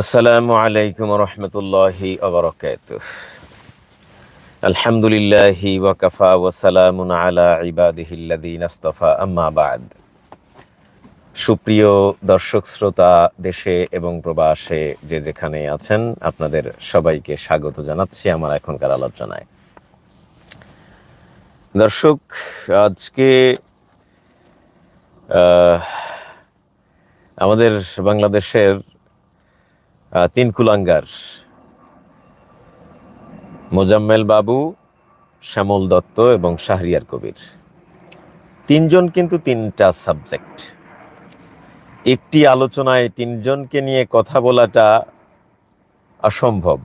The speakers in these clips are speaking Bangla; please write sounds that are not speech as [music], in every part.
আসসালামু আলাইকুম রহমতুল্লাহি আবরকাত আলহামদুলিল্লাহি ওয়াকাফা ওয়াসালামুন আলা ইবাদিহিল্লাদিন আস্তফা, আম্মা বাদ। সুপ্রিয় দর্শক, শ্রোতা, দেশে এবং প্রবাসে যে যেখানে আছেন, আপনাদের সবাইকে স্বাগত জানাচ্ছি আমার এখনকার আলোচনায়। দর্শক, আজকে আমাদের বাংলাদেশের তিন কুলাঙ্গার। মোজাম্মেল বাবু, শ্যামল দত্ত এবং শাহরিয়ার কবির। তিনজন কিন্তু তিনটা সাবজেক্ট। একটি আলোচনায় তিনজনকে নিয়ে কথা বলাটা অসম্ভব।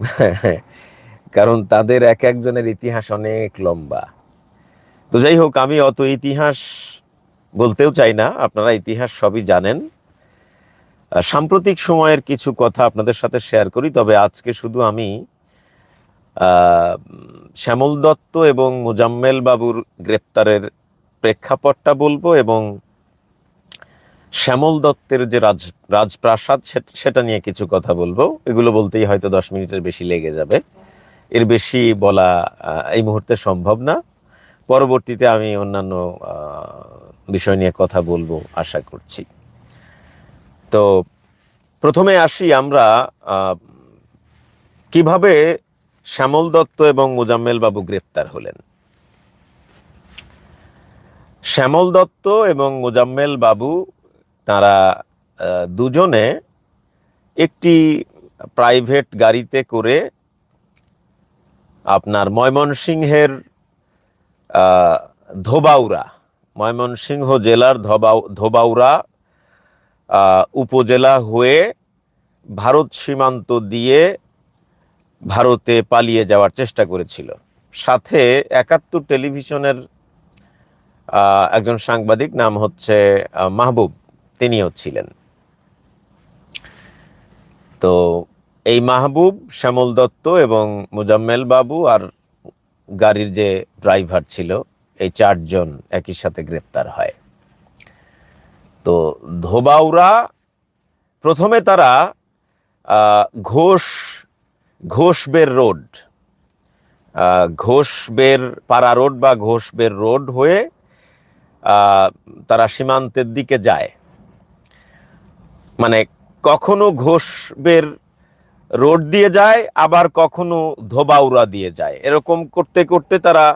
[laughs] কারণ তাদের এক একজনের ইতিহাস অনেক লম্বা। তো যাই হোক, আমি অত ইতিহাস বলতেও চাই না, আপনারা ইতিহাস সবই জানেন। সাম্প্রতিক সময়ের কিছু কথা আপনাদের সাথে শেয়ার করি, তবে আজকে শুধু আমি শ্যামল দত্ত এবং মোজাম্মেল বাবুর গ্রেপ্তারের প্রেক্ষাপটটা বলব এবং শ্যামল দত্তের যে রাজ, রাজপ্রাসাদ সেটা নিয়ে কিছু কথা বলব। এগুলো বলতেই হয়তো দশ মিনিটের বেশি লেগে যাবে। এর বেশি বলা এই মুহূর্তে সম্ভব না। পরবর্তীতে আমি অন্যান্য বিষয় নিয়ে কথা বলব, আশা করছি। তো প্রথমে আসি আমরা কীভাবে শ্যামল দত্ত এবং মোজাম্মেল বাবু গ্রেপ্তার হলেন? শ্যামল দত্ত এবং মোজাম্মেল বাবু তারা দুজনে একটি প্রাইভেট গাড়িতে করে আপনার ময়মনসিংহের আহ, ধোবাউড়া ময়মনসিংহ জেলার ধোবাউ ধোবাউড়া আহ, উপজেলা হয়ে ভারত সীমান্ত দিয়ে ভারতে পালিয়ে যাওয়ার চেষ্টা করেছিল। সাথে একাত্তর টেলিভিশনের একজন সাংবাদিক নাম হচ্ছে মাহবুব, তিনিও ছিলেন। তো এই মাহবুব, শ্যামল দত্ত এবং মুজাম্মেল বাবু আর গাড়ির যে ড্রাইভার ছিল, এই চারজন একই সাথে গ্রেপ্তার হয়। তো ধোবাউড়া প্রথমে তারা ঘোষ, ঘোষবের রোড ঘোষবের পাড়া রোড বা ঘোষবের রোড হয়ে তারা সীমান্তের দিকে যায়। মানে কখনো ঘোষবের রোড দিয়ে যায়, আবার কখনো ধোবাউড়া দিয়ে যায়। এরকম করতে করতে তারা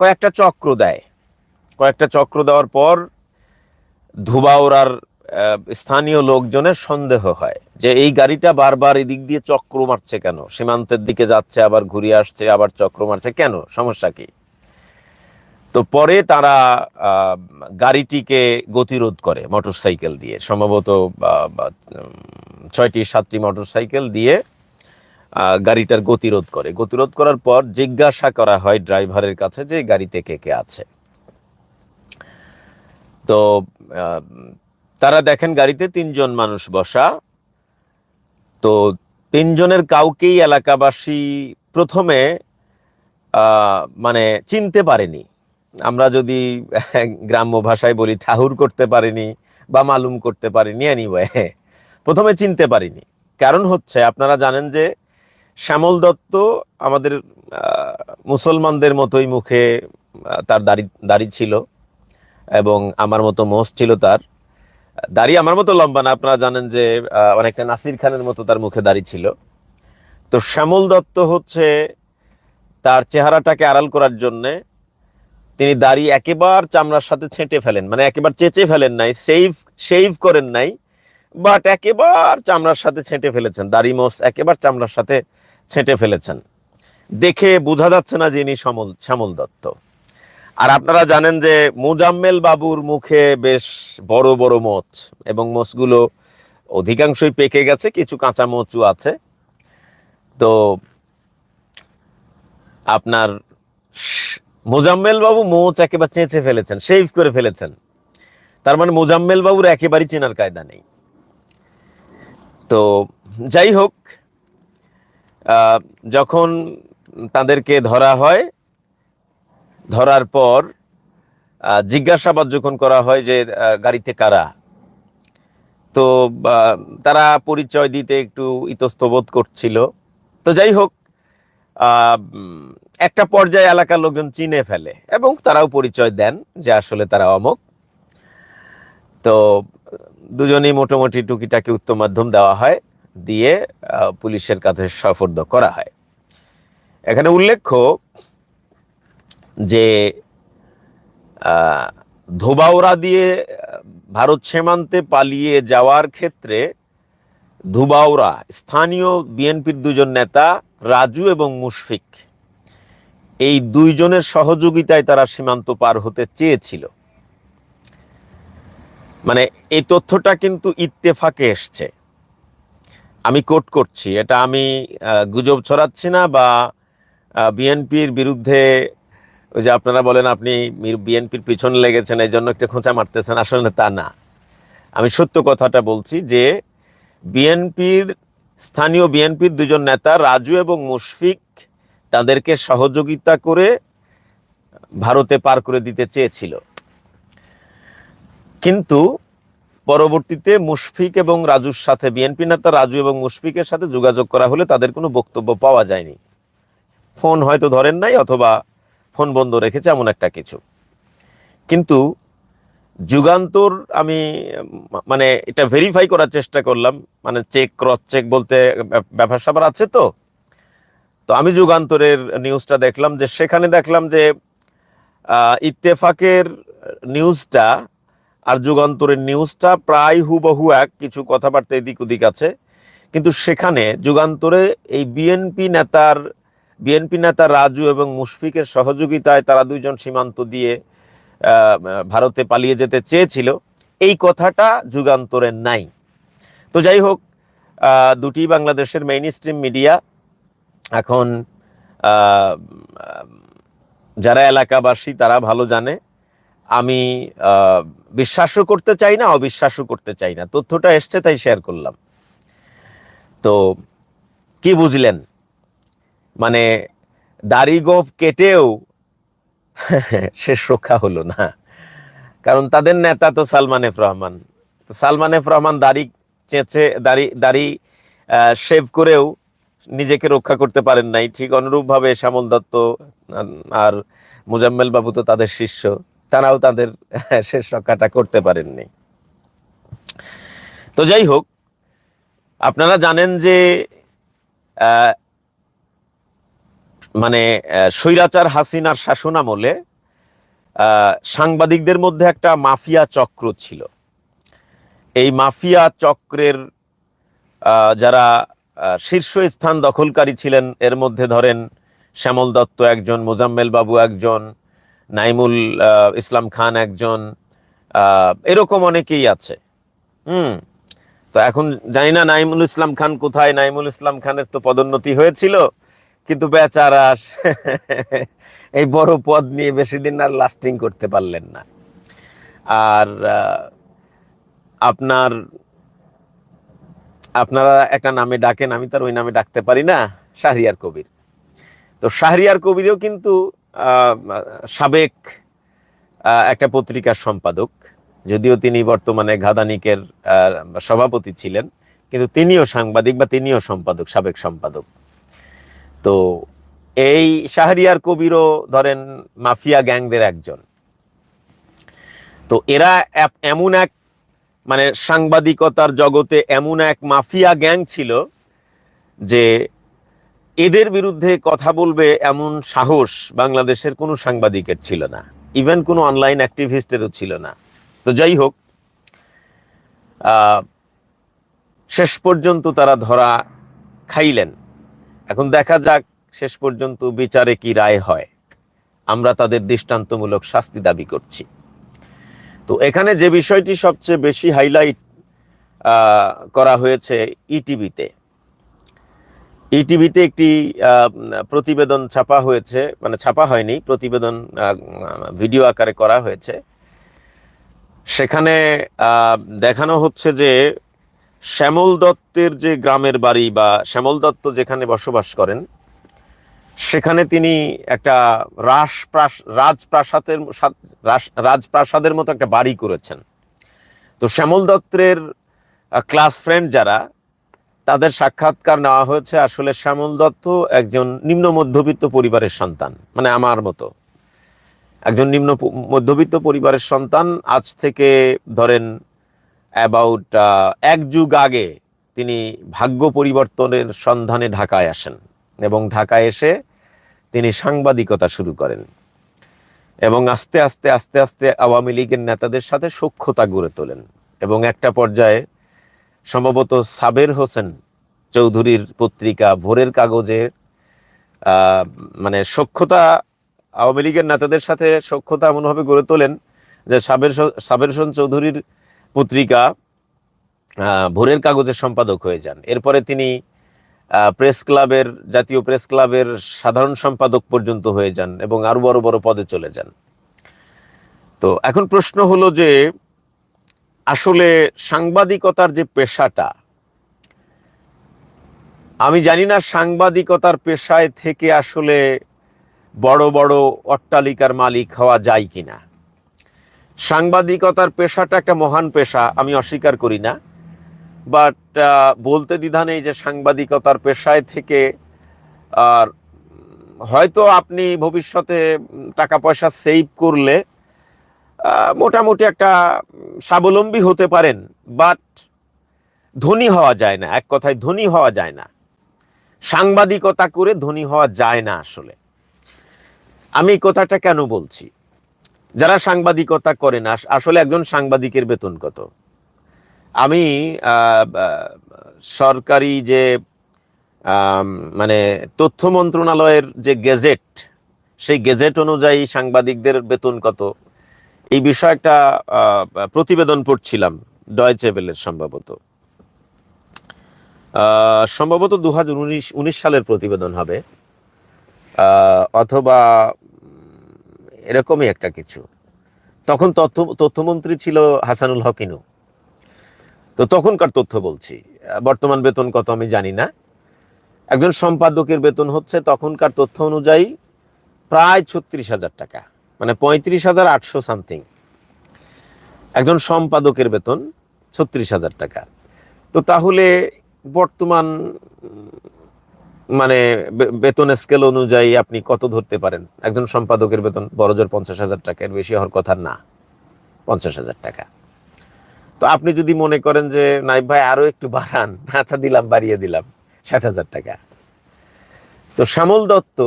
কয়েকটা চক্র দেয়। কয়েকটা চক্র দেওয়ার পর ধুবাউড়ার আহ, স্থানীয় লোকজনের সন্দেহ হয় যে এই গাড়িটা বারবার এদিক দিয়ে চক্র মারছে কেন? সীমান্তের দিকে যাচ্ছে আবার ঘুরে আসছে আবার চক্র মারছে কেন? সমস্যা কি? তো পরে তারা গাড়িটিকে গতিরোধ করে মোটরসাইকেল দিয়ে। সম্ভবত ছয়টি সাতটি মোটরসাইকেল দিয়ে গাড়িটার গতিরোধ করে। গতিরোধ করার পর জিজ্ঞাসা করা হয় ড্রাইভারের কাছে যে গাড়িতে কে কে আছে। তো তারা দেখেন গাড়িতে তিনজন মানুষ বসা। তো তিনজনের কাউকেই এলাকাবাসী প্রথমে মানে চিনতে পারেনি। আমরা যদি [laughs] গ্রাম্য ভাষায় বলি, ঠাহুর করতে পারিনি বা মালুম করতে পারিনি এনিওয়ে [laughs] প্রথমে চিনতে পারিনি। কারণ হচ্ছে, আপনারা জানেন যে শ্যামল দত্ত আমাদের মুসলমানদের মতোই মুখে তার দাড়ি দাড়ি ছিল। এবং আমার মতো মোষ ছিল তার। দাড়ি আমার মতো লম্বা না, আপনারা জানেন যে অনেকটা নাসির খানের মতো তার মুখে দাড়ি ছিল। তো শ্যামল দত্ত হচ্ছে তার চেহারাটাকে আড়াল করার জন্যে তিনি দাড়ি একেবার চামড়ার সাথে ছেঁটে ফেলেন মানে একেবার চেঁচে ফেলেন নাই সেভ সেভ করেন নাই বাট একেবার চামড়ার সাথে ছেঁটে ফেলেছেন। দাড়ি, মোষ একেবার চামড়ার সাথে ছেঁটে ফেলেছেন। দেখে বোঝা যাচ্ছে না যে ইনি সমল শ্যামল দত্ত। আর আপনারা জানেন যে মুজাম্মেল বাবুর মুখে বেশ বড় বড় মোচ এবং মোচগুলো অধিকাংশই পেকে গেছে, কিছু কাঁচা মোচও আছে। তো আপনার মোজাম্মেল বাবু মোচ একেবারে চেঁচে ফেলেছেন শেভ করে ফেলেছেন। তার মানে মোজাম্মেল বাবুর একেবারেই চেনার কায়দা নেই। তো যাই হোক যখন তাদেরকে ধরা হয় ধরার পর জিজ্ঞাসাবাদ যখন করা হয় যে গাড়িতে কারা? তো তারা পরিচয় দিতে একটু ইতস্তবোধ করছিল। তো যাই হোক একটা পর্যায়ে এলাকার লোকজন চিনে ফেলে এবং তারাও পরিচয় দেন যে আসলে তারা অমক। তো, দুজনেই মোটামুটি টুকিটাকি উত্তম মাধ্যম দেওয়া হয়, দিয়ে পুলিশের কাছে সফর্দ করা হয়। এখানে উল্লেখ্য যে ধোবাউড়া দিয়ে, ভারত সীমান্তে পালিয়ে যাওয়ার ক্ষেত্রে ধুবাউড়া, স্থানীয় বিএনপির দুজন নেতা, রাজু এবং মুশফিক, এই দুইজনের সহযোগিতায় তারা সীমান্ত পার হতে চেয়েছিল। মানে এই তথ্যটা কিন্তু ইত্তেফাকে এসছে। আমি কোট করছি, এটা আমি গুজব ছড়াচ্ছি না বা বিএনপির বিরুদ্ধে ওই যে আপনারা বলেন আপনি বিএনপির পিছনে লেগেছেন, এই জন্য একটা খোঁচা মারতেছেন। আসলে তা না। আমি সত্য কথাটা বলছি যে বিএনপির, স্থানীয় বিএনপির দুজন নেতা রাজু এবং মুশফিক তাদেরকে সহযোগিতা করে ভারতে পার করে দিতে চেয়েছিল। কিন্তু পরবর্তীতে মুশফিক এবং রাজুর সাথে, বিএনপি নেতা রাজু এবং মুশফিকের সাথে যোগাযোগ করা হলে তাদের কোনো বক্তব্য পাওয়া যায়নি। ফোন হয়তো ধরেন নাই অথবা ফোন বন্ধ রেখেছে এমন একটা কিছু। কিন্তু যুগান্তর আমি মানে এটা ভেরিফাই করার চেষ্টা করলাম। মানে চেক ক্রস চেক বলতে ব্যাপ- ব্যাপার স্যাপার আছে তো। তো আমি যুগান্তরের নিউজটা দেখলাম যে সেখানে দেখলাম যে ইত্তেফাকের নিউজটা আর যুগান্তরের নিউজটা প্রায় হুবহু এক, কিছু কথাবার্তা এদিক ওদিক আছে। কিন্তু সেখানে যুগান্তরে এই বিএনপি নেতার বিএনপি নেতা রাজু এবং মুশফিকের সহযোগিতায় তারা দুইজন সীমান্ত দিয়ে ভারতে পালিয়ে যেতে চেয়েছিল। এই কথাটা যুগান্তরে নাই। তো যাই হোক দুটি বাংলাদেশের মেইন স্ট্রিম মিডিয়া এখন যারা এলাকাবাসী তারা ভালো জানে। আমি বিশ্বাসও করতে চাই না, অবিশ্বাসও করতে চাই না। তথ্যটা এসছে, তাই শেয়ার করলাম। তো কি বুঝলেন? মানে দাড়ি গোফ কেটেও [laughs] শেষ রক্ষা হলো না। কারণ তাদের নেতা তো সালমান এফ রহমান। সালমান এফ রহমান দাড়ি চেঁচে, দাড়ি দাড়ি শেভ করেও নিজেকে রক্ষা করতে পারেন নাই। ঠিক অনুরূপভাবে শ্যামল দত্ত আর মুজাম্মেল বাবু তো তাদের শিষ্য। তারাও তাদের [laughs] শেষ রক্ষাটা করতে পারেননি। তো যাই হোক, আপনারা জানেন যে মানে স্বৈরাচার হাসিনার শাসন আমলে সাংবাদিকদের মধ্যে একটা মাফিয়া চক্র ছিল। এই মাফিয়া চক্রের যারা শীর্ষ স্থান দখলকারী ছিলেন, এর মধ্যে ধরেন শ্যামল দত্ত একজন, মোজাম্মেল বাবু একজন, নাইমুল ইসলাম খান একজন এরকম অনেকেই আছে। হুম, তো এখন জানি না নাইমুল ইসলাম খান কোথায়। নাইমুল ইসলাম খানের তো পদোন্নতি হয়েছিল। কিন্তু বেচারা এই বড় পদ নিয়ে বেশি দিন আর লাস্টিং করতে পারলেন না। আর আপনার, আপনারা একটা নামে ডাকেন, আমি তার ওই নামে ডাকতে পারি না, শাহরিয়ার কবির। তো শাহরিয়ার কবিরও কিন্তু সাবেক একটা পত্রিকার সম্পাদক, যদিও তিনি বর্তমানে ঘাদানিকের সভাপতি ছিলেন, কিন্তু তিনিও সাংবাদিক বা তিনিও সম্পাদক, সাবেক সম্পাদক। তো এই শাহরিয়ার কবিরও ধরেন মাফিয়া গ্যাংদের একজন। তো এরা এমন এক মানে সাংবাদিকতার জগতে এমন এক মাফিয়া গ্যাং ছিল যে এদের বিরুদ্ধে কথা বলবে এমন সাহস বাংলাদেশের কোনো সাংবাদিকের ছিল না। ইভেন কোনো অনলাইন অ্যাক্টিভিস্টেরও ছিল না। তো যাই হোক শেষ পর্যন্ত তারা ধরা খাইলেন। এখন দেখা যাক শেষ পর্যন্ত বিচারে কি রায় হয়। আমরা তাদের দৃষ্টান্তমূলক শাস্তি দাবি করছি। তো এখানে যে বিষয়টি সবচেয়ে বেশি হাইলাইট করা হয়েছে ইটিভিতে ইটিভিতে একটি প্রতিবেদন ছাপা হয়েছে মানে ছাপা হয়নি, প্রতিবেদন ভিডিও আকারে করা হয়েছে। সেখানে দেখানো হচ্ছে যে শ্যামল দত্তের যে গ্রামের বাড়ি বা শ্যামল দত্ত যেখানে বসবাস করেন, সেখানে তিনি একটা রাস রাজপ্রাসাদের রাজপ্রাসাদের মতো একটা বাড়ি করেছেন। তো শ্যামল দত্তের ক্লাস ফ্রেন্ড যারা, তাদের সাক্ষাৎকার নেওয়া হয়েছে আসলে শ্যামল দত্ত একজন নিম্ন মধ্যবিত্ত পরিবারের সন্তান মানে আমার মতো। একজন নিম্ন মধ্যবিত্ত পরিবারের সন্তান, আজ থেকে ধরেন অ্যাবাউট এক যুগ আগে তিনি ভাগ্য পরিবর্তনের সন্ধানে ঢাকায় আসেন এবং ঢাকায় এসে তিনি সাংবাদিকতা শুরু করেন এবং আস্তে আস্তে আস্তে আস্তে আওয়ামী লীগের নেতাদের সাথে সক্ষতা গড়ে তোলেন এবং একটা পর্যায়ে সম্ভবত সাবের হোসেন চৌধুরীর পত্রিকা ভোরের কাগজে মানে সক্ষতা আওয়ামী লীগের নেতাদের সাথে সক্ষতা এমনভাবে গড়ে তোলেন যে সাবের সাবের হোসেন চৌধুরীর পত্রিকা ভোরের কাগজের সম্পাদক হয়ে যান। এরপরে তিনি প্রেস ক্লাবের, জাতীয় প্রেস ক্লাবের সাধারণ সম্পাদক পর্যন্ত হয়ে যান এবং আরও বড় বড় পদে চলে যান। তো এখন প্রশ্ন হলো যে, আসলে সাংবাদিকতার যে পেশাটা, আমি জানি না সাংবাদিকতার পেশায় থেকে আসলে বড় বড় অট্টালিকার মালিক হওয়া যায় কিনা। সাংবাদিকতার পেশাটা একটা মহান পেশা, আমি অস্বীকার করি না। বাট বলতে দ্বিধা নেই যে সাংবাদিকতার পেশায় থেকে আর হয়তো আপনি ভবিষ্যতে টাকা পয়সা সেভ করলে মোটামুটি একটা স্বাবলম্বী হতে পারেন। বাট ধনী হওয়া যায় না, এক কথায় ধনী হওয়া যায় না। সাংবাদিকতা করে ধনী হওয়া যায় না আসলে। আমি কথাটা কেন বলছি? যারা সাংবাদিকতা করে না, আসলে একজন সাংবাদিকের বেতন কত? আমি সরকারি যে মানে তথ্য মন্ত্রণালয়ের যে গেজেট, সেই গেজেট অনুযায়ী সাংবাদিকদের বেতন কত? এই বিষয়ে একটা প্রতিবেদন পড়ছিলাম ডয়চে বেলের সম্ভবত। সম্ভবত দু হাজার সালের প্রতিবেদন হবে। অথবা এরকমই একটা কিছু। তখন তথ্য, তথ্যমন্ত্রী ছিল হাসানুল হকিনু। তো তখনকার তথ্য বলছি। বর্তমান বেতন কত আমি জানি না। একজন সম্পাদকের বেতন হচ্ছে তখনকার তথ্য অনুযায়ী প্রায় ছত্রিশ হাজার টাকা। মানে পঁয়ত্রিশ হাজার আটশো সামথিং। একজন সম্পাদকের বেতন ছত্রিশ হাজার টাকা। তো তাহলে বর্তমান মানে বেতন স্কেল অনুযায়ী আপনি কত ধরতে পারেন? একজন সম্পাদকের বেতন বড়জোর পঞ্চাশ হাজার টাকার, বেশি হওয়ার কথা না। পঞ্চাশ হাজার টাকা। তো আপনি যদি মনে করেন যে নাই ভাই, আরও একটু বাড়ান। আচ্ছা দিলাম, বাড়িয়ে দিলাম, ষাট হাজার টাকা। তো শ্যামল দত্ত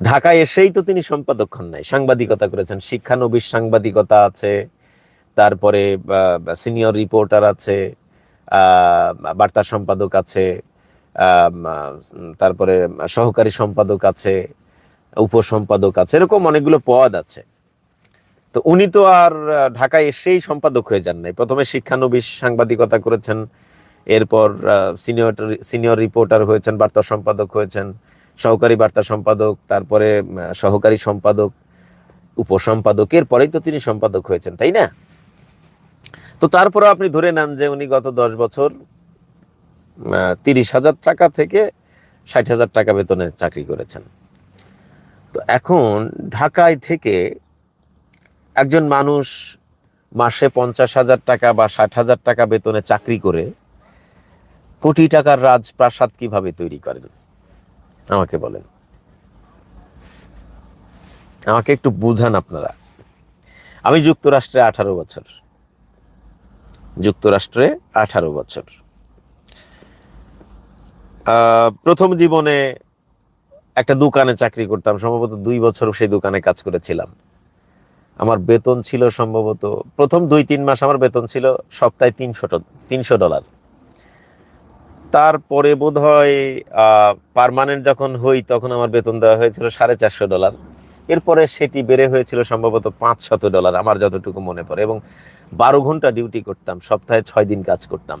ঢাকায় এসেই তো তিনি সম্পাদক হন নাই। সাংবাদিকতা করেছেন। শিক্ষানবিশ সাংবাদিকতা আছে, তারপরে সিনিয়র রিপোর্টার আছে। বার্তা সম্পাদক আছে তারপরে সহকারী সম্পাদক আছে, উপসম্পাদক আছে, এরকম অনেকগুলো পদ আছে। তো উনি তো আর ঢাকায় এসেই সম্পাদক হয়ে যান নাই। প্রথমে শিক্ষানবিশ সাংবাদিকতা করেছেন, এরপর সিনিয়র সিনিয়র রিপোর্টার হয়েছেন, বার্তা সম্পাদক হয়েছেন, সহকারী বার্তা সম্পাদক, তারপরে সহকারী সম্পাদক, উপসম্পাদক, এরপরেই তো তিনি সম্পাদক হয়েছেন, তাই না? তো তারপরে আপনি ধরে নেন যে উনি গত দশ বছর তিরিশ হাজার টাকা থেকে ষাট হাজার টাকা বেতনে চাকরি করেছেন। তো এখন ঢাকায় থেকে একজন মানুষ মাসে পঞ্চাশ হাজার টাকা বা ষাট হাজার টাকা বেতনে চাকরি করে কোটি টাকার রাজপ্রাসাদ কীভাবে তৈরি করেন? আমাকে বলেন। আমাকে একটু বুঝান আপনারা। আমি যুক্তরাষ্ট্রে আঠারো বছর। যুক্তরাষ্ট্রে আঠারো বছর। প্রথম জীবনে একটা দোকানে চাকরি করতাম, সম্ভবত দুই বছর সেই দোকানে কাজ করেছিলাম। আমার বেতন ছিল সম্ভবত, প্রথম দুই তিন মাস আমার বেতন ছিল সপ্তাহে তিনশো তিনশো ডলার। তারপরে বোধ হয় পারমানেন্ট যখন হই তখন আমার বেতন দেওয়া হয়েছিল সাড়ে চারশো ডলার। এরপরে সেটি বেড়ে হয়েছিল সম্ভবত পাঁচ শত ডলার, আমার যতটুকু মনে পড়ে। এবং বারো ঘণ্টা ডিউটি করতাম, সপ্তাহে ছয় দিন কাজ করতাম।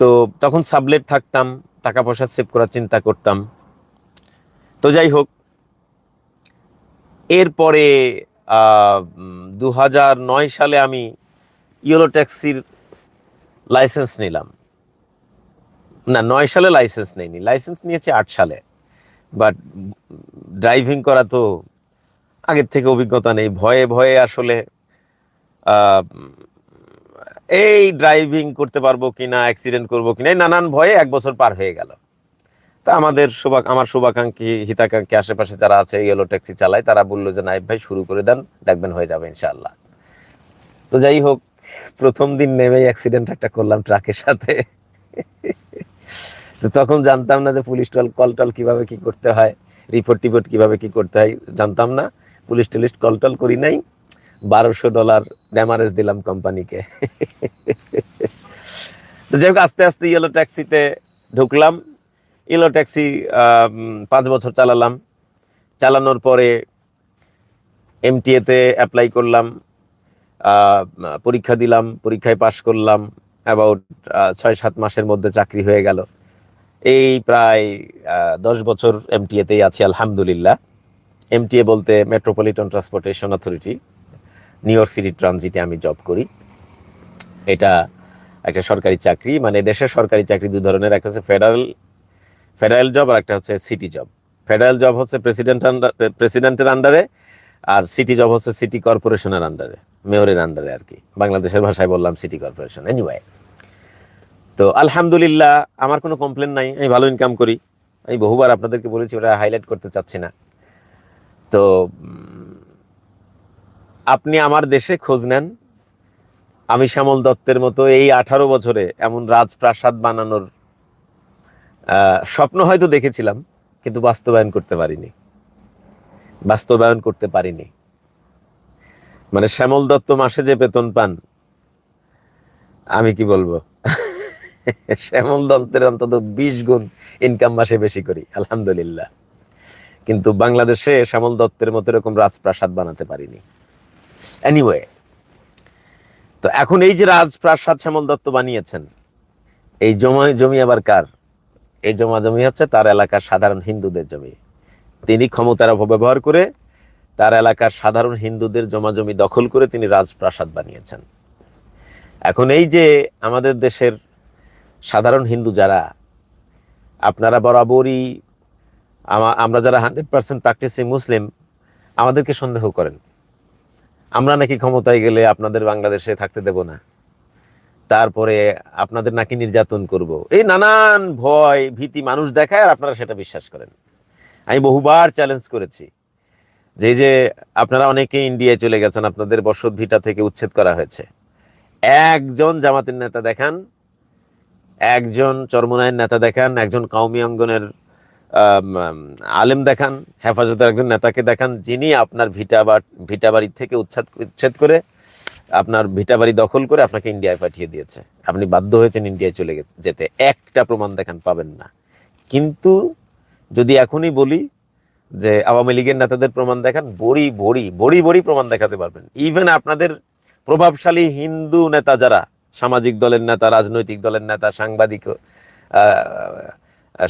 তো তখন সাবলেট থাকতাম টাকা পয়সা সেভ করার চিন্তা করতাম। তো যাই হোক, এরপরে দু হাজার নয় সালে আমি ইয়েলো ট্যাক্সির লাইসেন্স নিলাম। না, নয় সালে লাইসেন্স নেইনি। লাইসেন্স নিয়েছে আট সালে। বাট ড্রাইভিং করা তো আগের থেকে অভিজ্ঞতা নেই। ভয়ে ভয়ে আসলে এই ড্রাইভিং করতে পারব কি না অ্যাক্সিডেন্ট করব কিনা, এই নানান ভয়ে এক বছর পার হয়ে গেল। তা আমাদের শুভা, আমার শুভাকাঙ্ক্ষী, হিতাকাঙ্ক্ষী আশেপাশে যারা আছে ইয়েলো ট্যাক্সি চালায়, তারা বলল যে নাইব ভাই, শুরু করে দেন, দেখবেন হয়ে যাবে ইনশাল্লাহ তো যাই হোক, প্রথম দিন নেমেই অ্যাক্সিডেন্ট একটা করলাম ট্রাকের সাথে। তো তখন জানতাম না যে পুলিশ টল কল টল কীভাবে কি করতে হয় রিপোর্ট টিপোর্ট কীভাবে কি করতে হয়, জানতাম না। পুলিশ টুলিশ কল টল করি নাই। বারোশো ডলার ড্যামারেজ দিলাম কোম্পানিকে তো যাই হোক, আস্তে আস্তে ইয়েলো ট্যাক্সিতে ঢুকলাম। ইয়েলো ট্যাক্সি পাঁচ বছর চালালাম। চালানোর পরে এমটিএতে অ্যাপ্লাই করলাম। পরীক্ষা দিলাম, পরীক্ষায় পাশ করলাম। অ্যাবাউট ছয়, সাত মাসের মধ্যে চাকরি হয়ে গেল। এই প্রায় দশ বছর এমটিএতেই আছি, আলহামদুলিল্লাহ। এমটিএ বলতে metropolitan transportation authority New York City ট্রানজিটে আমি জব করি। এটা একটা সরকারি চাকরি মানে দেশের সরকারি চাকরি দু ধরনের, একটা হচ্ছে ফেডারেল ফেডারেল জব আর একটা হচ্ছে সিটি জব ফেডারেল জব হচ্ছে প্রেসিডেন্ট আন্ডার প্রেসিডেন্টের আন্ডারে আর সিটি জব হচ্ছে সিটি কর্পোরেশনের আন্ডারে মেয়রের আন্ডারে আর কি। বাংলাদেশের ভাষায় বললাম সিটি কর্পোরেশন এনিওয়ে তো আলহামদুলিল্লাহ, আমার কোনো কমপ্লেন নাই, আমি ভালো ইনকাম করি। আমি বহুবার আপনাদেরকে বলেছি ওটা হাইলাইট করতে চাচ্ছি না। তো আপনি আমার দেশে খোঁজ নেন। আমি শ্যামল দত্তের মতো এই আঠারো বছরে এমন রাজপ্রাসাদ বানানোর স্বপ্ন হয়তো দেখেছিলাম, কিন্তু বাস্তবায়ন করতে পারিনি। বাস্তবায়ন করতে পারিনি। মানে শ্যামল দত্ত মাসে যে বেতন পান, আমি কি বলব? শ্যামল দত্তের অন্তত বিশ গুণ ইনকাম মাসে বেশি করি, আলহামদুলিল্লাহ। কিন্তু বাংলাদেশে শ্যামল দত্তের মতো এরকম রাজপ্রাসাদ বানাতে পারিনি। এনিওয়ে তো এখন এই যে রাজপ্রাসাদ শ্যামল দত্ত বানিয়েছেন, এই জমা, জমি আবার কার? এই জমা জমি হচ্ছে তার এলাকার সাধারণ হিন্দুদের জমি। তিনি ক্ষমতার অপব্যবহার করে তার এলাকার সাধারণ হিন্দুদের জমা জমি দখল করে তিনি রাজপ্রাসাদ বানিয়েছেন। এখন এই যে আমাদের দেশের সাধারণ হিন্দু যারা, আপনারা বরাবরই আমরা যারা হান্ড্রেড পার্সেন্ট প্র্যাকটিসিং মুসলিম, আমাদেরকে সন্দেহ করেন। আমরা নাকি ক্ষমতায় গেলে আপনাদের বাংলাদেশে থাকতে দেব না। তারপরে আপনাদের নাকি নির্যাতন করব। এই নানান ভয়, ভীতি মানুষ দেখায় আর আপনারা সেটা বিশ্বাস করেন। আমি বহুবার চ্যালেঞ্জ করেছি। যে যে আপনারা অনেকে ইন্ডিয়ায় চলে গেছেন, আপনাদের বসত ভিটা থেকে উচ্ছেদ করা হয়েছে। একজন জামাতের নেতা দেখান একজন চরমনায়ের নেতা দেখান, একজন কাউমি অঙ্গনের আলেম দেখান, হেফাজতের একজন নেতাকে দেখান, যিনি আপনার ভিটা বা, ভিটা বাড়ি থেকে উচ্ছেদ উচ্ছেদ করে আপনার ভিটা বাড়ি দখল করে আপনাকে ইন্ডিয়ায় পাঠিয়ে দিয়েছে। আপনি বাধ্য হয়েছেন ইন্ডিয়ায় চলে যেতে। একটা প্রমাণ দেখান, পাবেন না। কিন্তু যদি এখনই বলি যে আওয়ামী লীগের নেতাদের প্রমাণ দেখান, বড়ি বড়ি বড়ি বড়ি প্রমাণ দেখাতে পারবেন। ইভেন আপনাদের প্রভাবশালী হিন্দু নেতা যারা সামাজিক দলের নেতা, রাজনৈতিক দলের নেতা, সাংবাদিক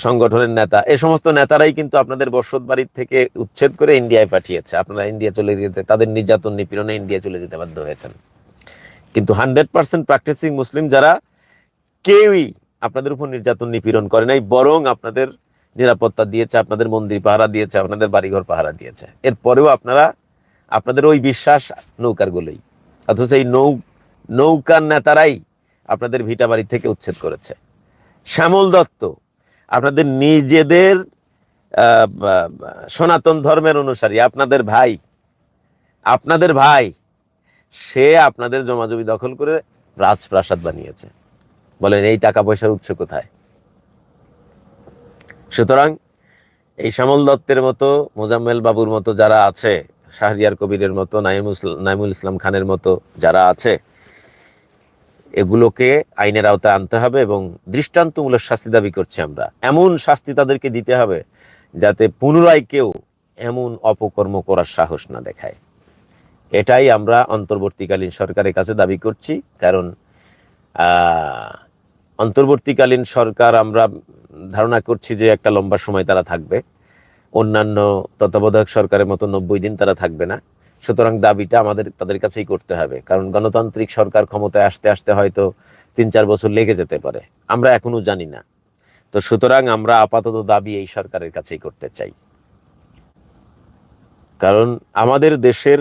সংগঠনের নেতা এই সমস্ত নেতারাই কিন্তু আপনাদের বসত বাড়ির থেকে উচ্ছেদ করে ইন্ডিয়ায় পাঠিয়েছে। আপনারা ইন্ডিয়া চলে যেতে, তাদের নির্যাতন নিপীড়নে ইন্ডিয়া চলে যেতে বাধ্য হয়েছেন। কিন্তু হান্ড্রেড পার্সেন্ট প্র্যাকটিসিং মুসলিম যারা, কেউই আপনাদের উপর নির্যাতন নিপীড়ন করে নাই, বরং আপনাদের নিরাপত্তা দিয়েছে, আপনাদের মন্দির পাহারা দিয়েছে, আপনাদের বাড়িঘর পাহারা দিয়েছে। এরপরেও আপনারা, আপনাদের ওই বিশ্বাস নৌকার গোলেই। অথচ এই নৌ নৌকার নেতারাই আপনাদের ভিটা বাড়ি থেকে উচ্ছেদ করেছে। শ্যামল দত্ত, আপনাদের নিজেদের সনাতন ধর্মের অনুসারী, আপনাদের ভাই আপনাদের ভাই, সে আপনাদের জমাজমি দখল করে রাজপ্রাসাদ বানিয়েছে। বলেন, এই টাকা পয়সার উৎস কোথায়? সুতরাং, এই শ্যামল দত্তের মতো, মোজাম্মেল বাবুর মতো যারা আছে, শাহরিয়ার কবিরের মতো নাইমুল ইসলাম খানের মতো যারা আছে এগুলোকে আইনের আওতায় আনতে হবে এবং দৃষ্টান্তমূলক শাস্তি দাবি করছি আমরা। এমন শাস্তি তাদেরকে দিতে হবে যাতে পুনরায় কেউ এমন অপকর্ম করার সাহস না দেখায়। এটাই আমরা অন্তর্বর্তীকালীন সরকারের কাছে দাবি করছি, কারণ অন্তর্বর্তীকালীন সরকার আমরা ধারণা করছি যে একটা লম্বা সময় তারা থাকবে। অন্যান্য তত্ত্বাবধায়ক সরকারের মতো নব্বই দিন তারা থাকবে না। সুতরাং দাবিটা আমাদের, তাদের কাছেই করতে হবে। কারণ গণতান্ত্রিক সরকার ক্ষমতায় আসতে আসতে হয়তো তিন চার বছর লেগে যেতে পারে। আমরা এখনও জানি না। তো সুতরাং আমরা আপাতত দাবি এই সরকারের কাছেই করতে চাই। কারণ আমাদের দেশের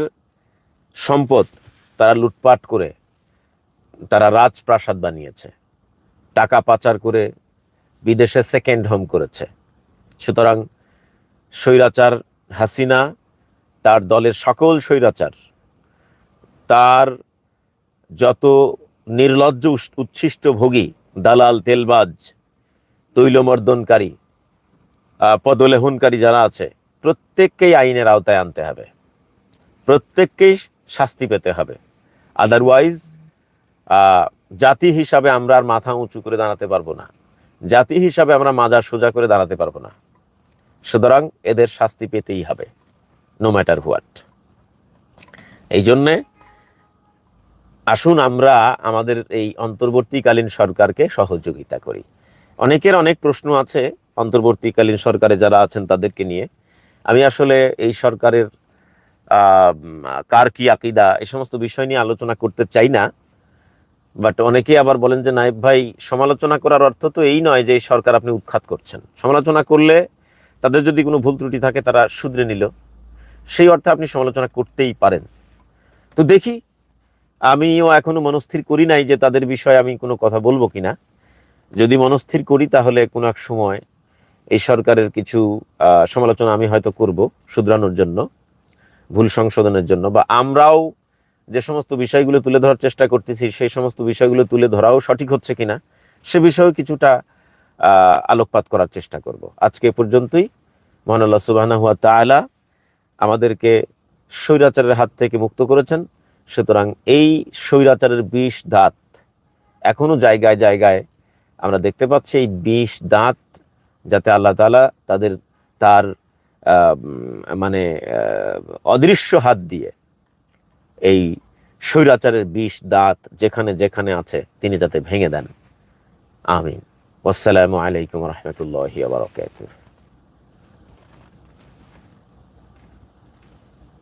সম্পদ তারা লুটপাট করে, তারা রাজপ্রাসাদ বানিয়েছে। টাকা পাচার করে বিদেশে সেকেন্ড হোম করেছে। সুতরাং স্বৈরাচার হাসিনা তার দলের সকল স্বৈরাচার, তার যত নির্লজ্জ উচ্ছিষ্ট ভোগী, দালাল, তেলবাজ, তৈলমর্দনকারী পদলেহনকারী যারা আছে, প্রত্যেককেই আইনের আওতায় আনতে হবে। প্রত্যেককেই শাস্তি পেতে হবে। আদারওয়াইজ জাতি হিসাবে আমরা আর মাথা উঁচু করে দাঁড়াতে পারব না। জাতি হিসাবে আমরা মাজার সোজা করে দাঁড়াতে পারব না। সুতরাং এদের শাস্তি পেতেই হবে। নো ম্যাটার হোয়াট এই জন্যে আসুন আমরা আমাদের এই অন্তর্বর্তীকালীন সরকারকে সহযোগিতা করি। অনেকের অনেক প্রশ্ন আছে অন্তর্বর্তীকালীন সরকারে যারা আছেন তাদেরকে নিয়ে। আমি আসলে এই সরকারের কার কি আকিদা এই সমস্ত বিষয় নিয়ে আলোচনা করতে চাই না। বাট অনেকেই আবার বলেন যে নাইব ভাই, সমালোচনা করার অর্থ তো এই নয় যে এই সরকার আপনি উৎখাত করছেন। সমালোচনা করলে তাদের যদি কোনো ভুল ত্রুটি থাকে তারা শুধরে নিল। সেই অর্থে আপনি সমালোচনা করতেই পারেন। তো দেখি, আমিও এখনও মনস্থির করি নাই যে তাদের বিষয়ে আমি কোনো কথা বলব কিনা। যদি মনস্থির করি তাহলে কোনো এক সময় এই সরকারের কিছু সমালোচনা আমি হয়তো করব শুধরানোর জন্য, ভুল সংশোধনের জন্য, বা আমরাও যে সমস্ত বিষয়গুলো তুলে ধরার চেষ্টা করতেছি, সেই সমস্ত বিষয়গুলো তুলে ধরাও সঠিক হচ্ছে কিনা, সে বিষয়েও কিছুটা আলোকপাত করার চেষ্টা করব। আজকে পর্যন্তই। মহান আল্লাহ হুয়া তাআলা আমাদেরকে স্বৈরাচারের হাত থেকে মুক্ত করেছেন। সুতরাং এই স্বৈরাচারের বিষ দাঁত এখনও জায়গায় জায়গায় আমরা দেখতে পাচ্ছি এই বিষ দাঁত যাতে আল্লাহ তাআলা তাদের তার মানে অদৃশ্য হাত দিয়ে এই স্বৈরাচারের বিষ দাঁত যেখানে যেখানে আছে তিনি যাতে ভেঙে দেন। আমিন। আসসালামু আলাইকুম রহমতুল্লাহ বারকাতুহ।